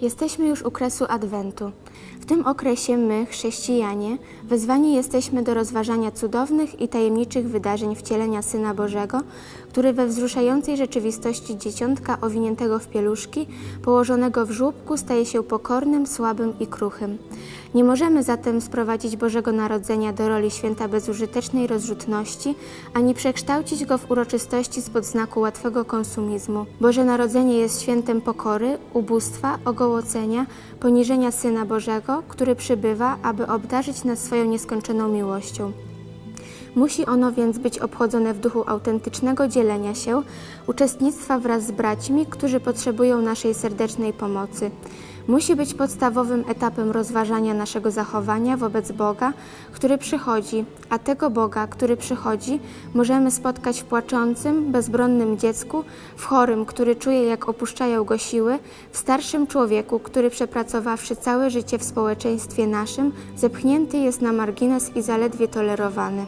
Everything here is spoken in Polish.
Jesteśmy już u kresu Adwentu. W tym okresie my, chrześcijanie, wezwani jesteśmy do rozważania cudownych i tajemniczych wydarzeń wcielenia Syna Bożego, który we wzruszającej rzeczywistości dzieciątka owiniętego w pieluszki, położonego w żłóbku, staje się pokornym, słabym i kruchym. Nie możemy zatem sprowadzić Bożego Narodzenia do roli święta bezużytecznej rozrzutności, ani przekształcić go w uroczystości spod znaku łatwego konsumizmu. Boże Narodzenie jest świętem pokory, ubóstwa, ogołocenia, poniżenia Syna Bożego, który przybywa, aby obdarzyć nas swoją nieskończoną miłością. Musi ono więc być obchodzone w duchu autentycznego dzielenia się, uczestnictwa wraz z braćmi, którzy potrzebują naszej serdecznej pomocy. Musi być podstawowym etapem rozważania naszego zachowania wobec Boga, który przychodzi, a tego Boga, który przychodzi, możemy spotkać w płaczącym, bezbronnym dziecku, w chorym, który czuje, jak opuszczają go siły, w starszym człowieku, który przepracowawszy całe życie w społeczeństwie naszym, zepchnięty jest na margines i zaledwie tolerowany.